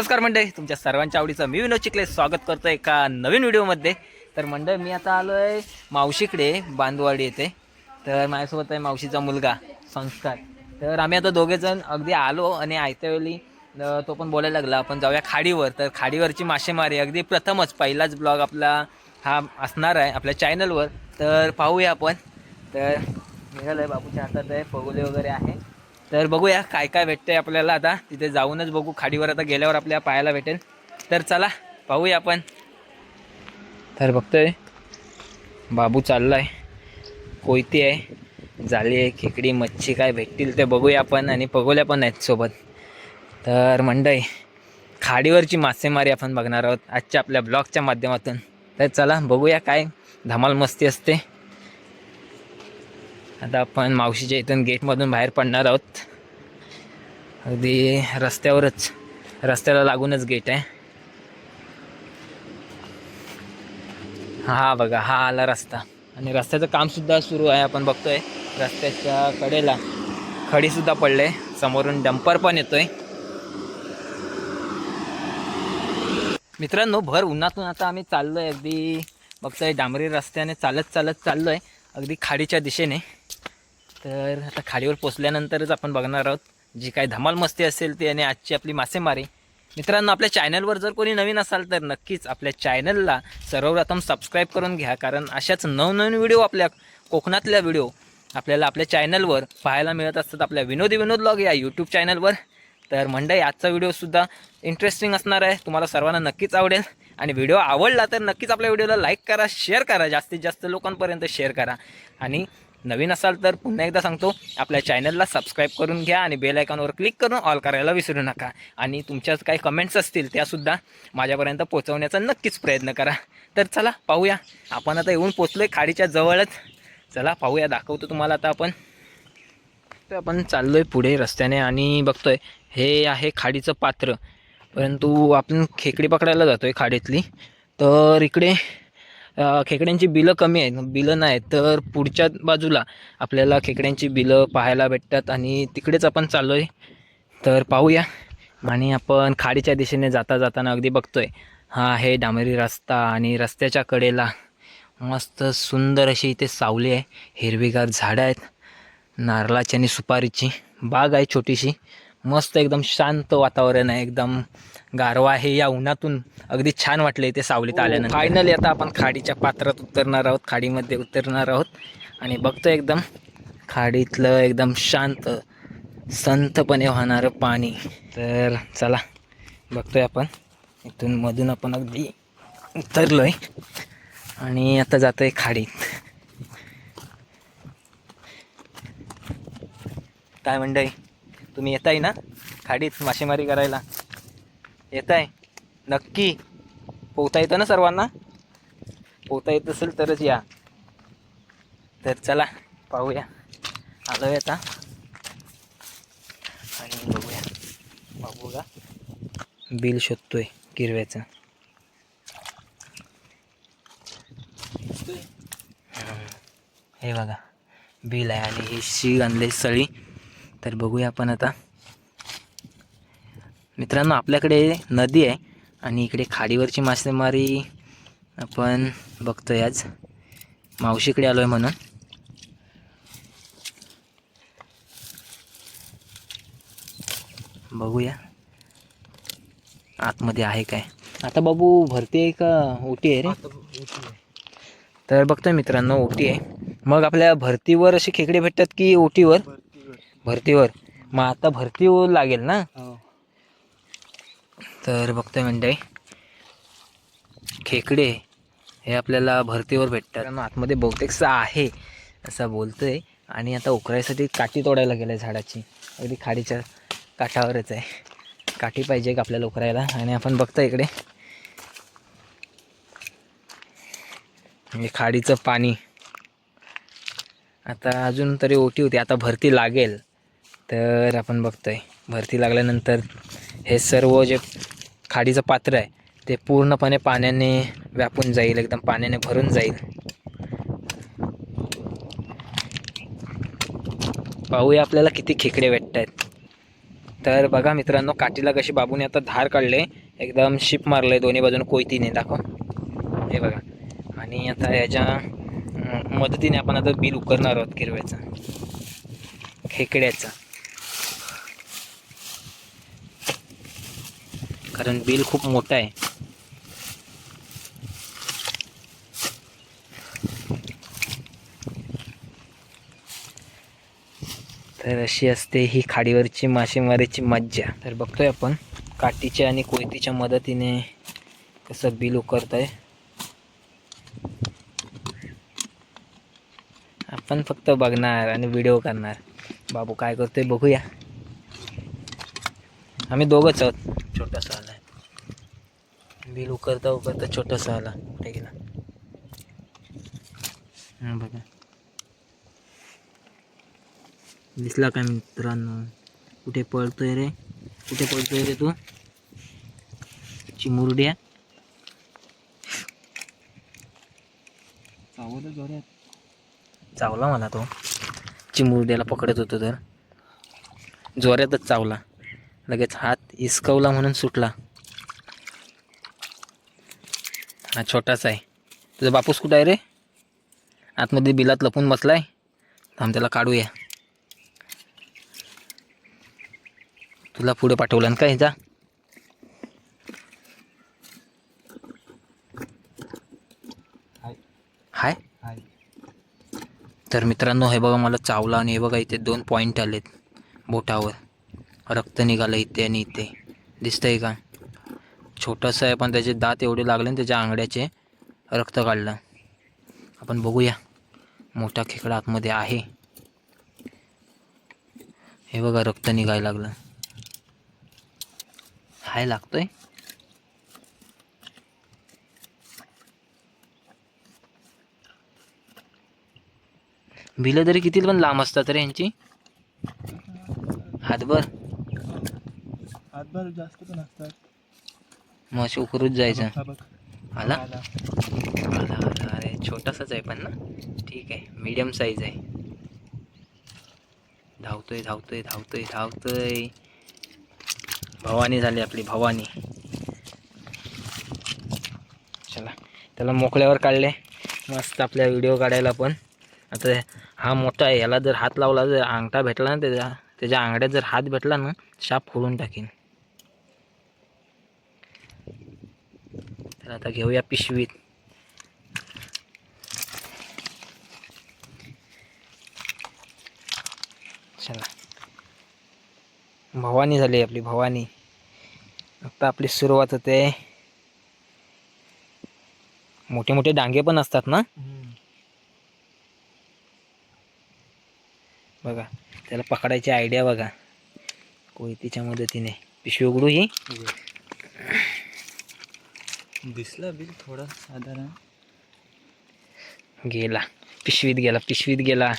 नमस्कार मंडळी तुमच्या सर्वांच्या आवडीचं मी विनोद चिखले स्वागत करतो एका नवीन व्हिडिओमध्ये. तर मंडळ मी आता आलो आहे मावशीकडे बांदवाडी येथे. तर माझ्यासोबत आहे मावशीचा मुलगा संस्कार. तर आम्ही आता दोघेजण अगदी आलो आणि आयत्या वेळी तो पण बोलायला लागला आपण जाऊया खाडीवर. तर खाडीवरची मासेमारी अगदी प्रथमच पहिलाच ब्लॉग आपला हा असणार आहे आपल्या चॅनलवर. तर पाहूया आपण. तर निघालं आहे बापूच्या हातात आहे पगोले वगैरे आहे. तर बघूया काय काय भेटतंय आपल्याला आता. तिथे जाऊनच बघू. खाडीवर आता गेल्यावर आपल्याला पाहायला भेटेल. तर चला पाहूया आपण. तर बघतोय बाबू चाललाय. कोयती आहे जाळी आहे खेकडी मच्छी काय भेटतील ते बघूया आपण आणि पगोल्या पण आहेत सोबत. तर मंडई खाडीवरची मासेमारी आपण बघणार आहोत आजच्या आपल्या ब्लॉगच्या माध्यमातून. तर चला बघूया काय धमाल मस्ती असते. आता आपण मावशीच्या इथून गेटमधून बाहेर पडणार आहोत. अगदी रस्त्यावरच रस्त्याला लागूनच गेट आहे. हा बघा हा आला रस्ता. आणि रस्त्याचं कामसुद्धा सुरू आहे आपण बघतोय. रस्त्याच्या कडेला खडीसुद्धा पडले समोरून डंपर पण येतोय. मित्रांनो भर उन्हातून आता आम्ही चाललोय अगदी बघतोय डांबरी रस्त्याने चालत चालत चाललोय अगदी खाडीच्या दिशेने. तर आता खाडीवर पोचल्यानंतरच आपण बघणार आहोत. जी काय धमाल मस्ती असेल ती आणि आजची आपली मासेमारी. मित्रांनो आपल्या चॅनलवर जर कोणी नवीन असाल तर नक्कीच आपल्या चॅनलला सर्वप्रथम सबस्क्राईब करून घ्या कारण अशाच नवनवीन व्हिडिओ आपल्या कोकणातल्या व्हिडिओ आपल्याला आपल्या चॅनलवर पाहायला मिळत असतात. आपल्या विनोदी विनोद लॉग या यूट्यूब चॅनलवर तर मंडळी आजचा व्हिडिओसुद्धा इंटरेस्टिंग असणार आहे. तुम्हाला सर्वांना नक्कीच आवडेल. आणि व्हिडिओ आवडला तर नक्कीच आपल्या व्हिडिओला लाईक करा शेअर करा जास्तीत जास्त लोकांपर्यंत शेअर करा. आणि नवीन असाल तर पुन्हा एकदा सांगतो आपल्या चॅनलला सबस्क्राईब करून घ्या आणि बेल आयकॉनवर क्लिक करून ऑल करायला विसरू नका. आणि तुमच्या काही कमेंट्स असतील त्यासुद्धा माझ्यापर्यंत पोहोचवण्याचा नक्कीच प्रयत्न करा. तर चला पाहूया. आपण आता येऊन पोचलो आहे खाडीच्या जवळच. चला पाहूया. दाखवतो तुम्हाला आता आपण. तर आपण चाललो आहे पुढे रस्त्याने आणि बघतोय हे आहे खाडीचं पात्र. परंतु आपण खेकडी पकडायला जातो आहे खाडीतली. तर इकडे खेकड्यांची बिलं कमी आहेत. बिलं नाही तर पुढच्या बाजूला आपल्याला खेकड्यांची बिलं पाहायला भेटतात आणि तिकडेच आपण चाललो आहे तर पाहूया. आणि आपण खाडीच्या दिशेने जाता जाताना अगदी बघतोय. हा आहे डांबरी रस्ता आणि रस्त्याच्या कडेला मस्त सुंदर अशी इथे सावली आहे. हिरवीगार झाडं आहेत. नारळाची आणि सुपारीची बाग आहे छोटीशी. मस्त एकदम शांत वातावरण आहे. एकदम गारवा आहे या उन्हातून. अगदी छान वाटलं इथे सावलीत आल्यानंतर. फायनली आता आपण खाडीच्या पात्रात उतरणार आहोत. खाडीमध्ये उतरणार आहोत. आणि बघतो एकदम खाडीतलं एकदम शांत संतपणे वाहणारं पाणी. तर चला बघतोय आपण. इथून मधून आपण अगदी उतरलो आहे आणि आता जातो आहे खाडीत. काय मंडळी तुम्ही येताय ना खाडीत मासेमारी करायला? येताय. नक्की. पोहता येतं ना सर्वांना? पोहता येत असेल तरच या. तर चला पाहूया. आलोय आता. आणि बघूया. बघू का? बिल शोधतोय किरव्याचं. हे बघा. बिल आहे आणि ही शी आणले सळी. तर बघूया आपण आता. मित्रांनो आपल्याकडे नदी आहे आणि इकडे खाडीवरची मासेमारी आपण बघतोय आज. मावशीकडे आलो आहे म्हणून. बघूया. आतमध्ये आहे काय? आता बाबू भरती आहे का? ओटी आहे रे. तर बघतोय मित्रांनो ओटी आहे. मग आपल्या भरतीवर असे खेकडे भेटतात की ओटीवर? भरतीवर. मग आता भरती लागेल ना? तर बघतोय मंडळी. खेकडे हे आपल्याला भरतीवर भेटतात. कारण आतमध्ये बहुतेकसा आहे असं बोलतोय. आणि आता उकरायसाठी काठी तोडायला गेलं आहे झाडाची. अगदी खाडीच्या काठावरच आहे. काठी पाहिजे का आपल्याला उकरायला. आणि आपण बघतो इकडे. म्हणजे खाडीचं पाणी. आता अजून तरी ओटी होती. आता भरती लागेल. तर आपण बघतोय. भरती लागल्यानंतर हे सर्व जे खाडीचं पात्र आहे ते पूर्णपणे पाण्याने व्यापून जाईल एकदम पाण्याने भरून जाईल. पाहूया आपल्याला किती खेकडे भेटत आहेत तर बघा मित्रांनो काठीला कशी बाबूने आता धार काढले एकदम शिप मारले दोन्ही बाजूने कोयतीने दाखव. हे बघा. आणि आता याच्या मदतीने आपण आता बिल उकरणार आहोत किरव्याचा. खेकड्याचा. कारण बिल खूप मोठं आहे. तर अशी असते ही खाडीवरची मासेमारीची मज्जा. तर बघतोय आपण काठीच्या आणि कोयतीच्या मदतीने कसं बिल उकरत आहे आपण फक्त बघणार आणि व्हिडिओ करणार. बाबू काय करतोय बघूया. आम्ही दोघंच आहोत छोटासा. बिल उकरता उकरता छोटासा आला. कुठे गेला? हं, बघा. दिसला काय मित्रांनो? कुठे पळतोय रे? कुठे पळतोय रे तू? चिमुरड्या? चावला मला तो. चिमुरड्याला पकडत होतो तर. जोऱ्यातच चावला. लगेच हात इसकवला म्हणून सुटला. हा छोटासा आहे. तुझा बापूस कुठं आहे रे? आतमध्ये बिलात लपून बसलाय. थांब त्याला काढूया. तुला पुढे पाठवलं ना काय जा. हाय. तर मित्रांनो हे बघा मला चावला आणि हे बघा इथे दोन पॉईंट आलेत बोटावर. रक्त निघालं इथे आणि इथे. दिसतंय का? छोटंसं आहे पण त्याचे दात एवढे लागले आणि त्याच्या आंगड्याचे रक्त काढलं. आपण बघूया. मोठा खेकडा आतमध्ये आहे. हे बघा रक्त निघायला लागलं. हाय लागतोय? बिलं तरी किती पण लांब असतात रे यांची. हातभर. हातभर जास्त पण असतात. मग उकरूच जायचं. आला? आला. आला. अरे छोटासाच आहे पण ना? ठीक आहे. मीडियम साईज आहे. धावतोय धावतोय धावतोय धावतोय. भवानी झाली आपली भवानी. चला त्याला मोकळ्यावर काढले. मस्त आपल्या व्हिडिओ काढायला पण. आता हा मोठा आहे याला जर हात लावला जर अंगठा भेटला ना त्याच्या त्याच्या अंगड्यात जर हात भेटला ना शाप फोडून टाकीन. तर आता घेऊया पिशवीत. चला. भवानी झाली आपली भवानी. आता आपली सुरुवात होते. मोठे मोठे डांगे पण असतात ना? बघा त्याला पकडायची आयडिया बघा. कोयतीच्या मदतीने. पिशवी उघडू ही? दिसला बिल थोडा साधारण. गेला. पिशवीत गेला पिशवीत गेला.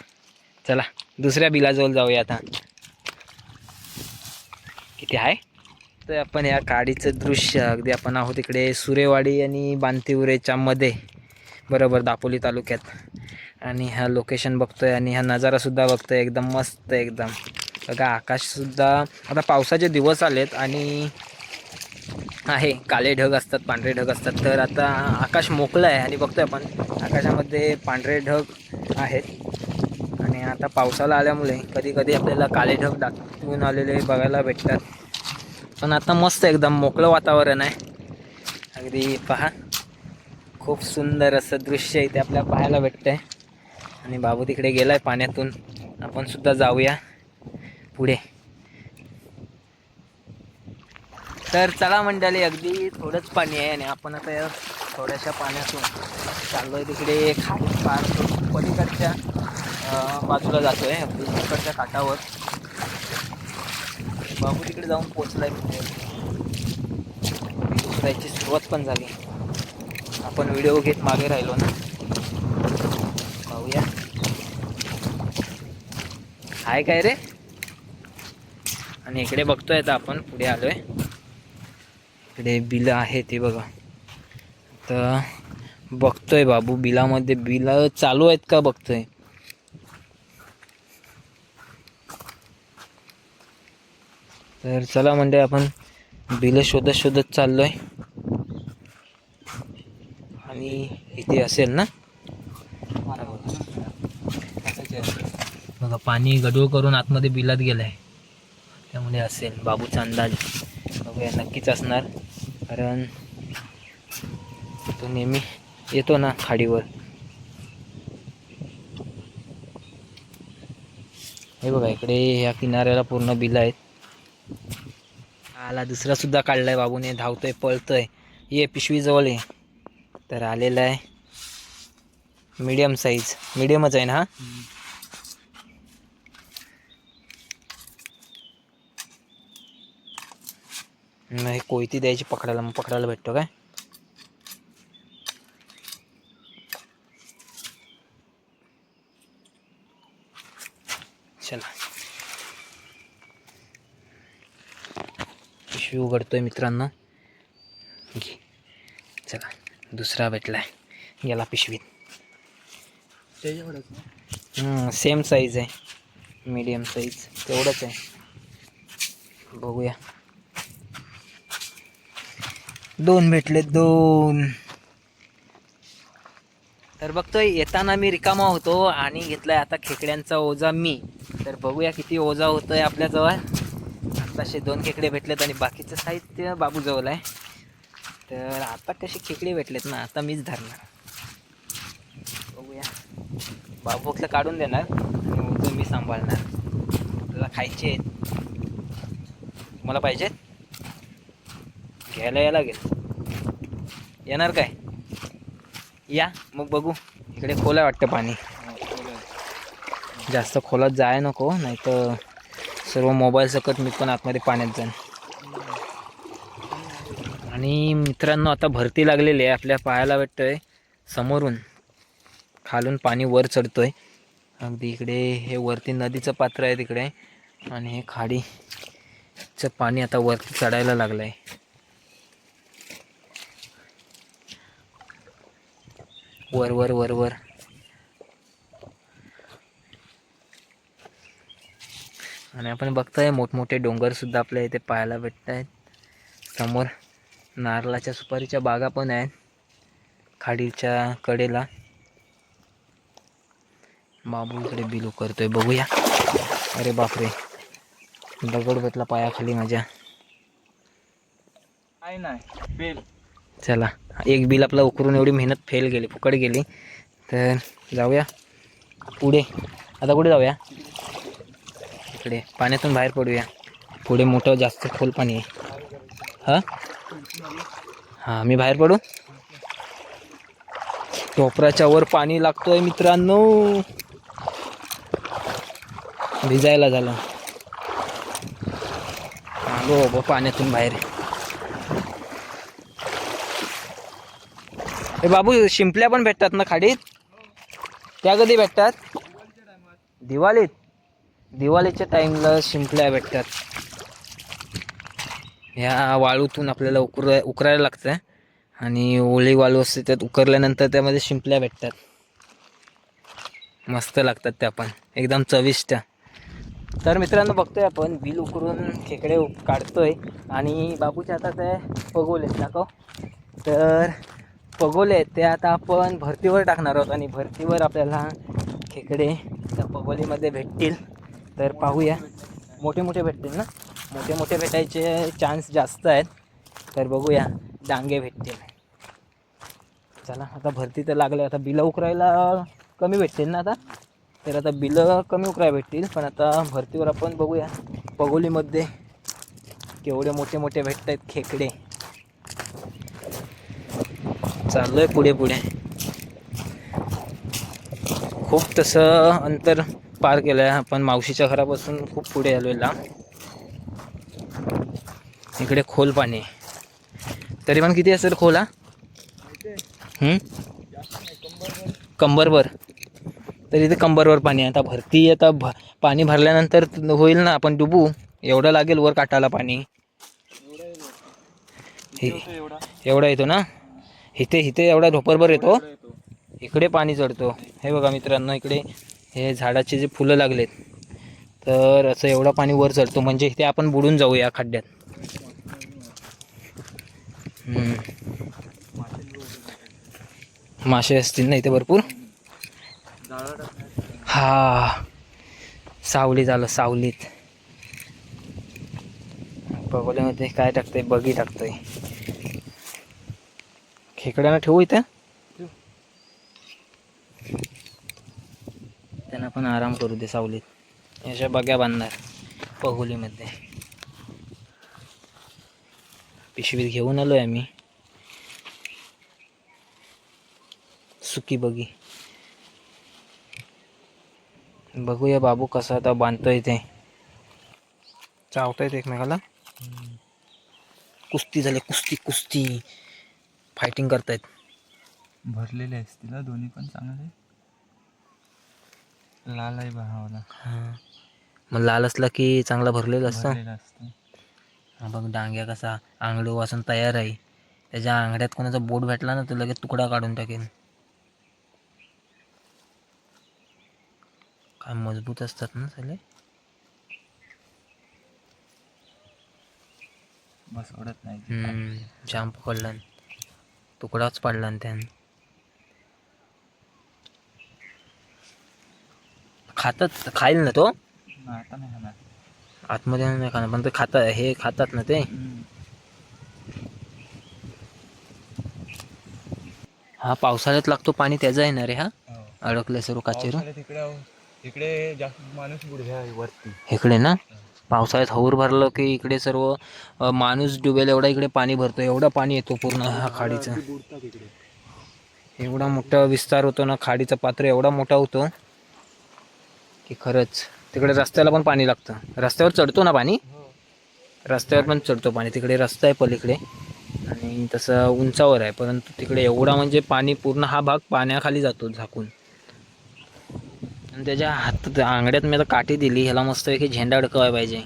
चला दुसऱ्या बिलाजवळ जाऊया आता. किती आहे? तर आपण या काडीचं दृश्य अगदी आपण आहोत इकडे सुरेवाडी आणि बांतिवरेच्या मध्ये. बरोबर दापोली तालुक्यात. आणि हा लोकेशन बघतोय आणि हा नजारासुद्धा बघतोय. एकदम मस्त एकदम. बघा आकाशसुद्धा आता पावसाचे दिवस आलेत आणि आहे. काळे ढग असतात पांढरे ढग असतात. तर आता आकाश मोकळं आहे आणि बघतोय आपण. आकाशामध्ये पांढरे ढग आहेत. आणि आता पावसाला आल्यामुळे कधी कधी आपल्याला काळे ढग दाखवून आलेले बघायला भेटतात. पण आता मस्त एकदम मोकळं वातावरण आहे. अगदी पहा. खूप सुंदर असं दृश्य इथे आपल्याला पाहायला भेटतंय. आणि बाबू तिकडे गेला आहे पाण्यातून. आपण सुद्धा जाऊया पुढे. तर चला मंडळी अगदी थोडंच पाणी आहे आणि आपण आता या थोड्याशा पाण्यातून चाललोय तिकडे खाली पार पलीकडच्या बाजूला जातोय अगदी तिकडच्या काठावर. बाबू तिकडे जाऊन पोचलाय दुसऱ्याची म्हणजे. सुरुवात पण झाली. आपण व्हिडिओ घेत मागे राहिलो ना. पाहूया. हाय काय रे? आणि इकडे बघतोय आता आपण पुढे आलोय. इकडे बिलं आहे ते बघा. तर बघतोय बाबू बिलामध्ये बिलं चालू आहेत का बघतोय? तर चला म्हणजे आपण बिलं शोधत शोधत चाललो आहे आणि इथे असेल ना? बघा पाणी गडूळ करून आतमध्ये बिलात गेलं आहे त्यामुळे असेल बाबूचा अंदाज. बघूया नक्कीच असणार. कारण तो नेहमी येतो ना खाडीवर. हे बघा इकडे ह्या किनाऱ्याला पूर्ण बिल आहेत. आला दुसरा सुद्धा काढलाय बाबूने धावतोय पळतोय. ये पिशवी जवळ ये. तर आलेला आहे. मीडियम साईज मीडियमच आहे ना हा? नाही कोयती द्यायची पकडायला मग पकडायला भेटतो काय? चला. पिशवी उघडतोय मित्रांनो. घे. चला दुसरा भेटलाय. गेला पिशवीत. सेम साईज आहे. मीडियम साईज तेवढंच आहे. बघूया. दोन भेटले दोन. तर बघतोय येताना मी रिकामा होतो आणि घेतलाय आता खेकड्यांचा ओझा मी. तर बघूया किती ओझा होतोय आपल्याजवळ. आताशे दोन खेकडे भेटलेत आणि बाकीचं साहित्य बाबूजवळ आहे. तर आता कसे खेकडे भेटलेत ना आता मीच धरणार. बघूया. बाबू काढून देणार आणि ओझं मी सांभाळणार. आपल्याला खायचे आहेत. मला पाहिजेत? घ्यायला यायला लागेल. येणार काय? या मग बघू. इकडे खोल वाटतं पाणी. जास्त खोलात जाय नको नाही तर सर्व मोबाईल सकट मी पण आतमध्ये पाण्यात जाईन. आणि मित्रांनो आता भरती लागलेली आहे. आपल्या पायाला भेटतोय समोरून. खालून पाणी वर चढतोय. अगदी इकडे हे वरती नदीचं पात्र आहे तिकडे. आणि हे खाडीचं पाणी आता वरती चढायला लागलं आहे वर वर वर वर. आणि आपण बघतोय मोठमोठे डोंगर सुद्धा आपल्या इथे पाहायला भेटत आहेत समोर नारळाच्या सुपारीच्या बागा पण आहेत. खाडीच्या कडेला. बाबू इकडे बिलू करतोय बघूया. अरे बापरे. दगड भेटला पायाखाली माझ्या. नाही. बेल. चला. एक बिल आपला उकरून एवढी मेहनत फेल गेली फुकट गेली. तर जाऊया. पुढे. आता कुठे जाऊया? इकडे. पाण्यातून बाहेर पडूया. पुढे मोठं जास्त खोल पाणी आहे. हां? हां मी बाहेर पडू? टोपराच्या वर पाणी लागतोय मित्रांनो. भिजायला झालं. आलो बाबा पाण्यातून बाहेर. हे बाबू शिंपल्या पण भेटतात ना खाडीत? त्या कधी भेटतात? दिवाळीत. दिवाळीच्या टाईमला शिंपल्या भेटतात. ह्या वाळूतून आपल्याला उकर उकरायला लागतं आणि ओळी वाळू असते त्यात उकरल्यानंतर त्यामध्ये शिंपल्या भेटतात. मस्त लागतात त्या पण. एकदम चविष्ट. तर मित्रांनो बघतोय आपण बिल उकरून खेकडे काढतोय. आणि बाबूच्या हातात आहे पगोले दाखव तर पगोले आहेत ते आता आपण भरतीवर टाकणार आहोत आणि भरतीवर आपल्याला खेकडे त्या पगोलीमध्ये भेटतील. तर पाहूया. मोठे मोठे भेटतील ना? मोठे मोठे भेटायचे चान्स जास्त आहेत. तर बघूया डांगे भेटतील. चला आता भरती तर लागलं. आता बिलं उकरायला कमी भेटतील ना आता? तर आता बिलं कमी उकरायला भेटतील. पण आता भरतीवर आपण बघूया पगोलीमध्ये केवढे मोठे मोठे भेटत आहेत खेकडे. चाललोय पुढे पुढे. खूप तसं अंतर पार केलं आहे आपण मावशीच्या घरापासून खूप पुढे आलोय लांब. इकडे खोल पाणी. तरी पण किती असेल खोला हम्म? कंबरवर तर इथे कंबरवर पाणी आहे. आता भरती आता भ पाणी भरल्यानंतर होईल ना आपण डुबू. एवढं लागेल वर काटाला पाणी. एवढा येतो ना? इथे इथे एवढा ढोपरभर येतो. इकडे पाणी चढतो. हे बघा मित्रांनो इकडे हे झाडाचे जे फुलं लागलेत तर असं एवढं पाणी वर चढतो. म्हणजे इथे आपण बुडून जाऊ या खड्ड्यात. मासे असतील ना इथे भरपूर. हा. सावली झालं सावलीत. बघोल्यामध्ये काय टाकतंय बगी टाकतंय. खेकड्यानं ठेवू इथं? त्यांना पण आराम करू दे सावलीत. अशा बग्या बांधणार पगोलीमध्ये. पिशवीत घेऊन आलोय आम्ही. सुकी बगी. बघूया बाबू कसा आता बांधतोय ते. चावतायत एकमेकाला? कुस्ती झाली कुस्ती कुस्ती. फायटिंग करतायत. भरलेले असतील हा दोन्ही पण चांगले. लाल आहे भावाला हा. मग लाल असला की चांगला भरलेला असतो? भरलेला असतो. हा बघ डांग्या कसा आंगडो वाचून तयार आहे. त्याच्या आंगड्यात कोणाचा बोट भेटला ना तर लगेच तुकडा काढून टाकेल काय मजबूत असतात ना सगळे? बस ओढत नाही हम्म, जाम पकडला. तुकडाच पाडला न त्यानं. खातात खाईल ना तो? ना, आता नाही खाणार. आतमध्ये नाही खाणार पण ते खाता हे खातात ना ते. हा पावसाळ्यात लागतो पाणी त्याचा येणार आहे हा? हो. अडकले सर्व काचेरू. इकडे जास्त माणूस बुडघ्या वरती. इकडे ना? पावसाळ्यात हौर भरलं की इकडे सर्व माणूस डुबेल एवढा इकडे पाणी भरतो एवढा पाणी येतो पूर्ण हा खाडीचा. एवढा मोठा विस्तार होतो ना खाडीचा पात्र एवढा मोठा होतो की खरंच तिकडे रस्त्याला पण पाणी लागतं. रस्त्यावर चढतो ना पाणी? रस्त्यावर पण चढतो पाणी. तिकडे रस्ता आहे पलीकडे आणि तसं उंचावर आहे परंतु तिकडे एवढा म्हणजे पाणी पूर्ण हा भाग पाण्याखाली जातो झाकून. आणि त्याच्या हातात आंगड्यात मी आता काठी दिली ह्याला मस्तपैकी झेंडा अडकवाय पाहिजे.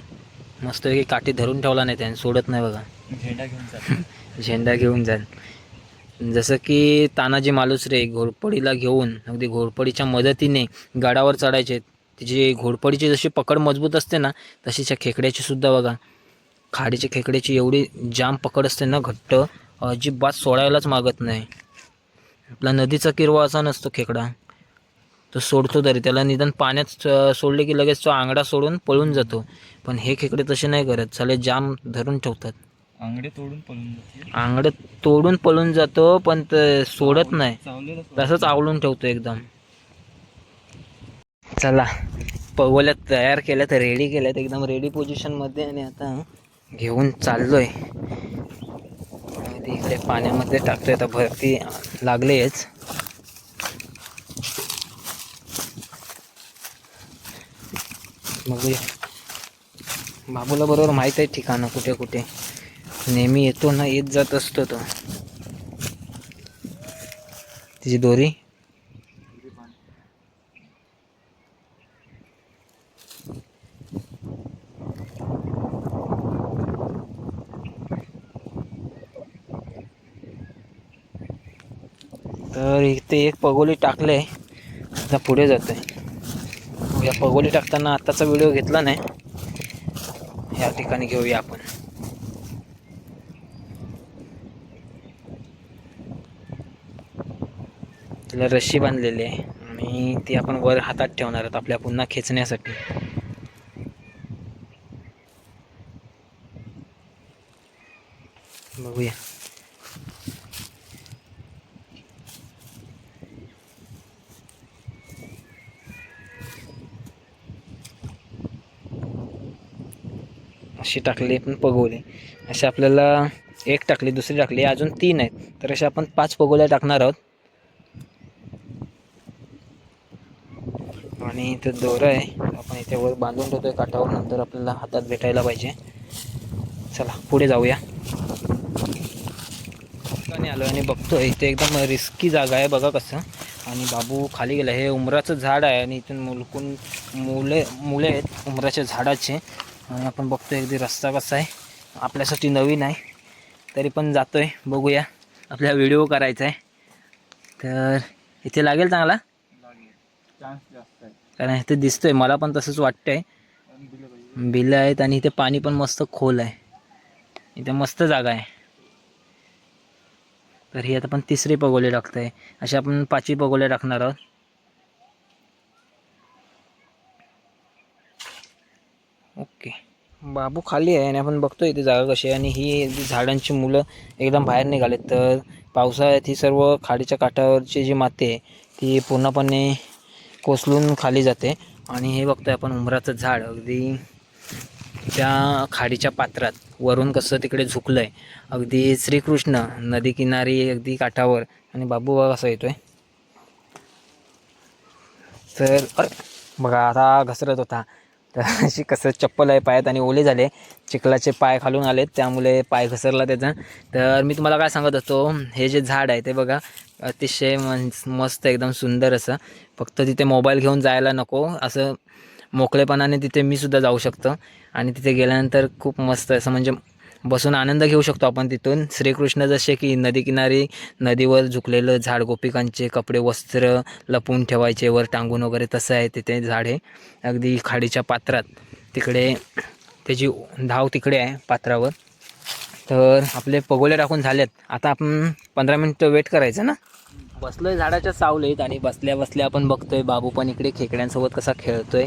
मस्तपैकी काठी धरून ठेवला नाही त्याने सोडत नाही बघा. झेंडा घेऊन जातो झेंडा घेऊन जाईल जसं की तानाजी मालुसरे घोरपडीला घेऊन अगदी घोरपडीच्या मदतीने गडावर चढायचे. तिची घोरपडीची जशी पकड मजबूत असते ना तशीच या खेकड्याची सुद्धा बघा. खाडीच्या खेकड्याची एवढी जाम पकड असते ना घट्ट. अजिबात सोडायलाच मागत नाही. आपला नदीचा किरवा असा नसतो खेकडा. तो सोडतो तरी. त्याला निदान पाण्यात सोडले की लगेच तो आंगडा सोडून पळून जातो. पण हे खेकडे तसे नाही करत. साले जाम धरून ठेवतात. आंगडे तोडून पळून जाते? आंगडे तोडून पळून जातो पण ते सोडत नाही. तसंच आवळून ठेवतो एकदम. चला पगोल्यात तयार केल्यात रेडी केल्यात. एकदम रेडी पोझिशनमध्ये आणि आता घेऊन चाललोय. इकडे पाण्यामध्ये टाकतोय. आता भरती लागलेच. बघूया. बाबूला बरोबर माहीत आहे ठिकाणं कुठे कुठे. नेहमी येतो ना येत जात असतो तो. तिची दोरी? तर इथे एक पगोली टाकले आता पुढे जातोय. या पगोली टाकताना आत्ताचा व्हिडिओ घेतला नाही. या ठिकाणी घेऊया आपण. तिला रस्सी बांधलेली आहे. आणि ती आपण वर हातात ठेवणार आहोत आपल्या पुन्हा खेचण्यासाठी बघूया असे टाकले पण पगवले. असे आपल्याला एक टाकली दुसरी टाकली अजून तीन आहेत. तर अशा आपण पाच पगोल्या टाकणार आहोत. आणि इथे दोरं आहे. आपण इथे वर बांधून ठेवतोय काठावर नंतर आपल्याला हातात भेटायला पाहिजे. चला पुढे जाऊया. ठिकाणी आलो आणि बघतोय इथे एकदम रिस्की जागा आहे बघा कसं. आणि बाबू खाली गेला. हे उमराचं झाड आहे आणि इथून मुलकून मुले मुले आहेत. उमराच्या झाडाचे. आणि आपण बघतोय अगदी रस्ता कसा आहे. आपल्यासाठी नवीन आहे. तरी पण जातोय. बघूया. आपल्या व्हिडिओ करायचा आहे तर इथे लागेल चांगला? कारण इथे दिसतोय. मला पण तसंच वाटतंय. बिलं आहेत आणि इथे पाणी पण मस्त खोल आहे. इथे मस्त जागा आहे. तर ही आता पण तिसरी पगोले टाकत आहे असे आपण पाचवी पगोले टाकणार आहोत. ओके. बाबू खाली आहे आणि आपण बघतोय इथे जागा कशी आहे. आणि ही झाडांची मुलं एकदम बाहेर निघालेत. तर पावसाळ्यात ही सर्व खाडीच्या काठावरची जी माती आहे ती पूर्णपणे कोसळून खाली जाते. आणि हे बघतोय आपण उमराचं झाड. अगदी त्या खाडीच्या पात्रात वरून कसं तिकडे झुकलं आहे अगदी श्रीकृष्ण नदी किनारी अगदी काठावर. आणि बाबू बघा कसा येतोय. तर बघा आता घसरत होता. तर अशी कसं चप्पल आहे पायात आणि ओले झाले. चिखलाचे पाय खालून आलेत त्यामुळे पाय घसरला त्याचा. तर मी तुम्हाला काय सांगत होतो हे जे झाड आहे ते बघा अतिशय मस्त एकदम सुंदर असं. फक्त तिथे मोबाईल घेऊन जायला नको असं मोकळेपणाने तिथे मी सुद्धा जाऊ शकतो. आणि तिथे गेल्यानंतर खूप मस्त असं म्हणजे बसून आनंद घेऊ शकतो आपण तिथून. श्रीकृष्ण जसे की नदीकिनारी नदीवर झुकलेलं झाड गोपिकांचे कपडे वस्त्र लपवून ठेवायचे वर टांगून वगैरे तसं आहे तिथे झाड. आहे अगदी खाडीच्या पात्रात तिकडे त्याची धाव तिकडे आहे पात्रावर. तर आपले पगोले टाकून झालेत. आता आपण पंधरा मिनटं वेट करायचं ना? बसलोय झाडाच्या सावलीत आणि बसल्या बसल्या आपण बघतोय बाबू पण इकडे खेकड्यांसोबत कसा खेळतोय.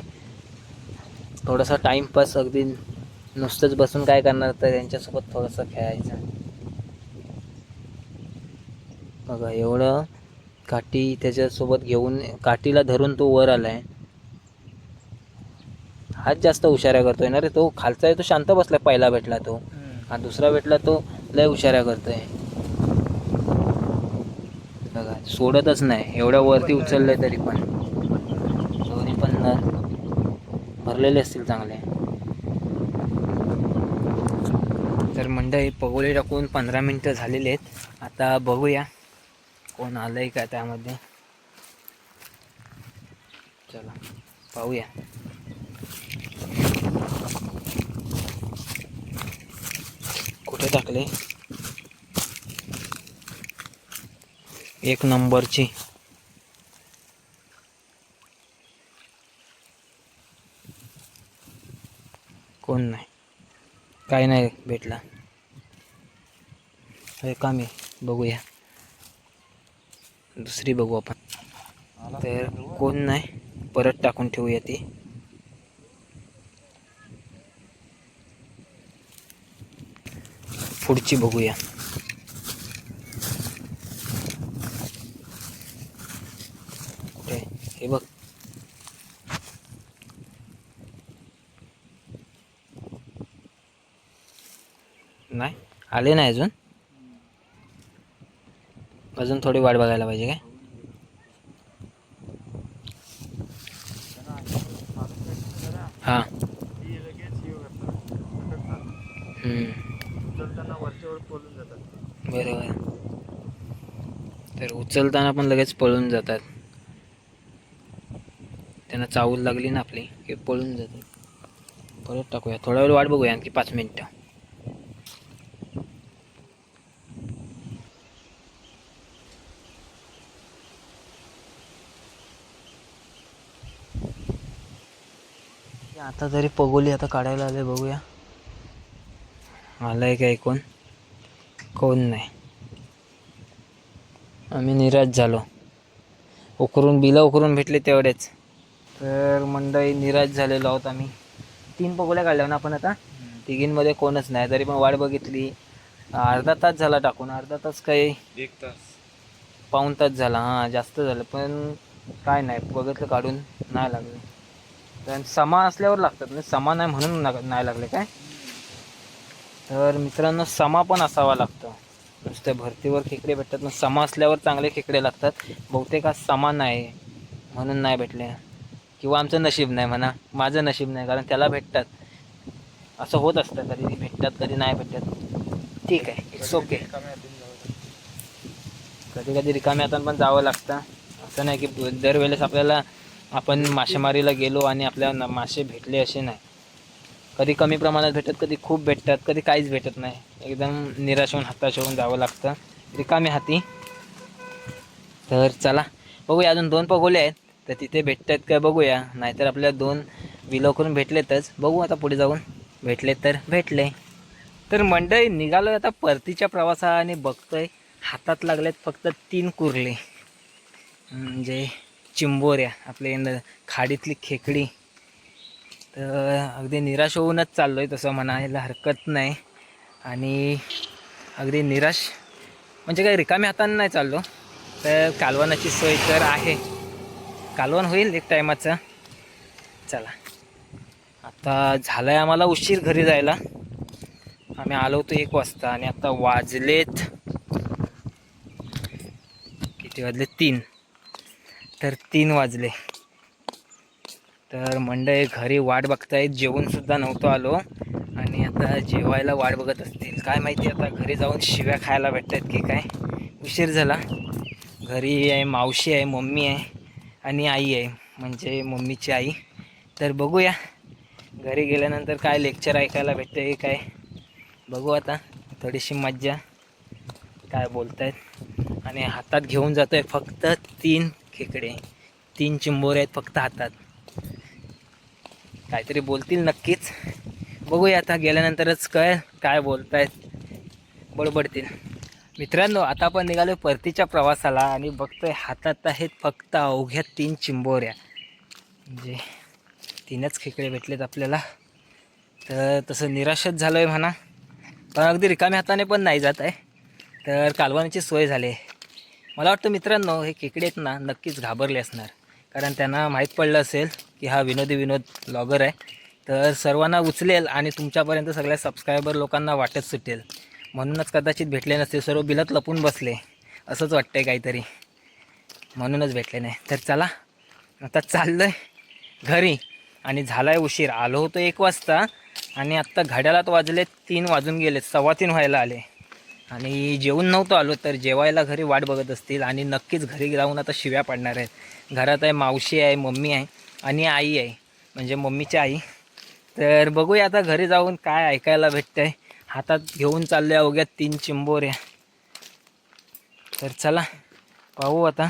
थोडासा टाईमपास अगदी नुसतंच बसून काय करणार तर यांच्यासोबत थोडंसं खेळायचं. बघा एवढं काठी त्याच्यासोबत घेऊन काठीला धरून तो वर आलाय. हाच जास्त हुशाऱ्या करतोय ना रे तो. खालचा आहे तो शांत बसलाय पहिला भेटला तो. हा दुसरा भेटला तो लय हुशाऱ्या करतोय. बघा सोडतच नाही. एवढ्या वरती उचललंय तरी पण. दोन्ही पण भरलेले असतील चांगले. तर मंडळी पगोले टाकून पंधरा मिनटं झालेले आहेत. आता बघूया कोण आलं आहे का त्यामध्ये. चला पाहूया. कुठे टाकले? एक नंबरची. कोण नाही. काय नाही भेटला. हे काम बघूया. दुसरी बघू आपण. तर कोण नाही परत टाकून ठेवूया ती. पुढची बघूया कुठे हे बघ नाही आले नाही अजून. अजून थोडी वाट बघायला पाहिजे काय? हां. बरोबर. तर उचलताना पण लगेच पळून जातात. त्यांना चावूल लागली ना आपली की पळून जातात. परत टाकूया. थोडा वेळ वाट बघूया आणखी पाच मिनटं. आता तरी पगोली आता काढायला आले बघूया. आलाय काय कोण कोण नाही. आम्ही निराश झालो. उकरून बिलं उकरून भेटले तेवढेच. तर मंडळी निराश झालेलो आहोत आम्ही. तीन पगोल्या काढल्या ना आपण आता? तिघींमध्ये कोणच नाही. तरी पण वाट बघितली. अर्धा तास झाला टाकून. अर्धा तास काही एक तास. पाऊण तास झाला. हां जास्त झालं. पण काय नाही. बघितलं काढून. नाही लागले. कारण समा असल्यावर लागतात. ना समा नाही म्हणून नाही लागले काय? तर मित्रांनो समा पण असावा लागतो. नुसते भरतीवर खेकडे भेटतात ना समा असल्यावर चांगले खेकडे लागतात. बहुतेक आज समा नाही म्हणून नाही भेटले. किंवा आमचं नशीब नाही म्हणा. माझं नशीब नाही कारण त्याला भेटतात. असं होत असतं कधी भेटतात कधी नाही भेटतात ठीक आहे. इट्स ओके कधी कधी रिकाम्या पण जावं लागतं. असं नाही की दरवेळेस आपल्याला आपण मासेमारीला गेलो आणि आपल्याला ना- मासे भेटले असे नाही. कधी कमी प्रमाणात भेटतात कधी खूप भेटतात कधी काहीच भेटत नाही. एकदम निराश होऊन हताश होऊन जावं लागतं. रिकामी हाती. तर चला बघूया अजून दोन पगोले आहेत. तर तिथे भेटतात का बघूया. नाहीतर आपल्या दोन विलो करून भेटलेतच. बघू आता पुढे जाऊन. भेटले तर भेटले. तर मंडळी निघालो आता परतीच्या प्रवासाने. बघतोय हातात लागलेत फक्त तीन कुर्ले. म्हणजे चिंबोऱ्या आपले न- खाडीतली खेकडी. तर अगदी निराश होऊनच चाललो आहे तसं म्हणायला हरकत नाही. आणि अगदी निराश म्हणजे काही रिकाम्या हाताने नाही चाललो. तर कालवणाची सोय तर आहे. कालवण होईल एक टायमाचं. चला. आता झालं आहे आम्हाला उशीर घरी जायला. आम्ही आलो होतो एक वाजता आणि आता वाजलेत किती वाजले? तीन. तर तीन वाजले. तर मंडळी घरी वाट बघतायत जेवणसुद्धा नव्हतो आलो. आणि आता जेवायला वाट बघत असतील. काय माहिती आता घरी जाऊन शिव्या खायला भेटतात की काय? उशीर झाला. घरी आहे मावशी आहे मम्मी आहे आणि आई आहे. म्हणजे मम्मीची आई. तर बघूया. घरी गेल्यानंतर काय लेक्चर ऐकायला भेटते काय? बघू आता. थोडीशी मज्जा. काय बोलतायत. आणि हातात घेऊन जातो आहे फक्त तीन खेकडे तीन चिंबोरे आहेत फक्त हातात. काहीतरी बोलतील नक्कीच. बघूया आता गेल्यानंतरच काय काय बोलतायत बडबडतील. मित्रांनो आता आपण निघालो परतीच्या प्रवासाला आणि बघतोय हातात आहेत फक्त अवघ्या तीन चिंबोऱ्या. म्हणजे तीनच खेकडे भेटलेत आपल्याला. तर तसं निराशच झालं आहे म्हणा. पण अगदी रिकाम्या हाताने पण नाही जात आहे. तर कालवानीची सोय झाली आहे. मला वाटतं मित्रांनो हे खेकडे ना नक्कीच घाबरले असणार. कारण त्यांना माहीत पडलं असेल की हा विनोदी विनोद ब्लॉगर आहे. तर सर्वांना उचलेल आणि तुमच्यापर्यंत सगळ्या सबस्क्रायबर लोकांना वाटत सुटेल. म्हणूनच कदाचित भेटले नसते सर्व बिलत लपून बसले. असंच वाटतंय काहीतरी. म्हणूनच भेटले नाही. तर चला आता चाललं आहे घरी. आणि झाला आहे उशीर. आलो होतो एक वाजता आणि आत्ता घड्याळात वाजले तीन वाजून गेले सव्वा तीन व्हायला आले. आणि जेवून नव्हतो आलो तर जेवायला घरी वाट बघत असतील आणि नक्कीच घरी जाऊन आता शिव्या पडणार आहेत. घरात आहे मावशी आहे मम्मी आहे आणि आई आहे म्हणजे मम्मीची आई. तर बघूया आता घरी जाऊन काय ऐकायला भेटतं आहे हातात घेऊन चालले अवघ्या तीन चिंबोऱ्या. तर चला पाहू आता.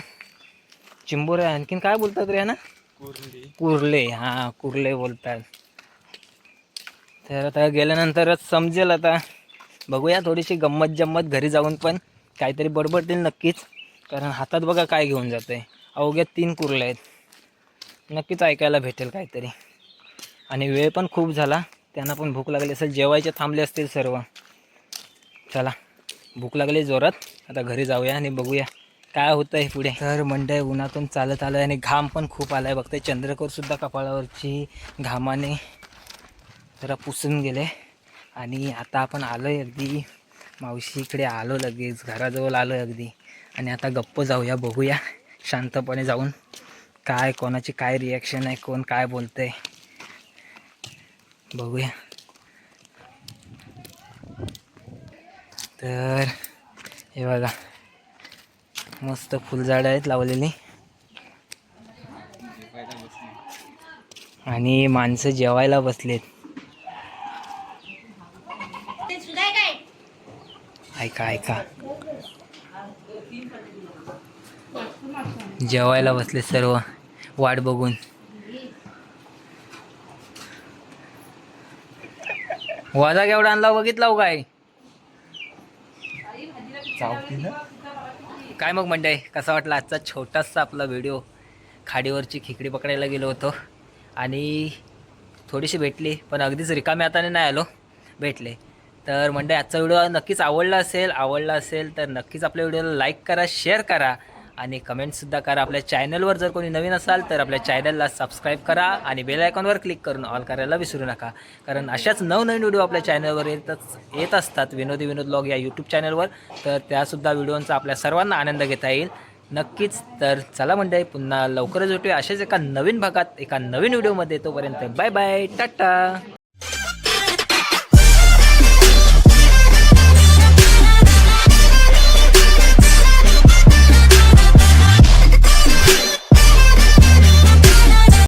चिंबोऱ्या आणखीन काय बोलतात रे ना कुर्ली. कुर्ले हां कुर्ले बोलतात. तर आता गेल्यानंतरच समजेल आता. बघूया थोडीशी गंमत जम्मत घरी जाऊन पण काहीतरी बडबडतील नक्कीच. कारण हातात बघा काय घेऊन जातं आहे अवघ्या तीन कुर्ले आहेत. नक्कीच ऐकायला भेटेल काहीतरी. आणि वेळ पण खूप झाला. त्यांना पण भूक लागली असेल. जेवायचे थांबले असतील सर्व. चला भूक लागली जोरात. आता घरी जाऊया आणि बघूया काय होतं आहे पुढे. तर मंडळ उन्हातून चालत आलं आणि घाम पण खूप आला आहे बघते चंद्रकोरसुद्धा कपाळावरची घामाने जरा पुसून गेले. आणि आता आपण आलो आहे अगदी मावशीकडे आलो लगेच घराजवळ आलो आहे अगदी. आणि आता गप्प जाऊया बघूया. शांतपणे जाऊन काय कोणाची काय रिॲक्शन आहे कोण काय बोलतंय. बघूया. तर हे बघा. मस्त फुलझाडं आहेत लावलेली. आणि माणसं जेवायला बसलेत. ऐका ऐका. जेवायला बसले सर्व वाट बघून. वाजा केवढा आणला बघितला हो काय? काय मग मंडळी कसा वाटला आजचा छोटासा आपला व्हिडिओ? खाडीवरची खेकडी पकडायला गेलो होतो आणि थोडीशी भेटली पण अगदीच रिकाम्या हाताने नाही आलो भेटले. तर म्हणजे आजचा व्हिडिओ नक्कीच आवडला असेल आवडला असेल तर नक्कीच आपल्या व्हिडिओला लाईक करा शेअर करा आणि कमेंटसुद्धा करा. आपल्या चॅनलवर जर कोणी नवीन असाल तर आपल्या चॅनलला सबस्क्राईब करा आणि बेल आयकॉनवर क्लिक करून ऑल करायला विसरू नका. कारण अशाच नवनवीन व्हिडिओ आपल्या चॅनलवर येतच येत असतात विनोदी विनोद ब्लॉग या यूट्यूब चॅनलवर तर त्यासुद्धा व्हिडिओंचा आपल्या सर्वांना आनंद घेता येईल. नक्कीच तर चला म्हणजे पुन्हा लवकरच भेटूया अशाच एका नवीन भागात एका नवीन व्हिडिओमध्ये. तोपर्यंत बाय बाय टाटा!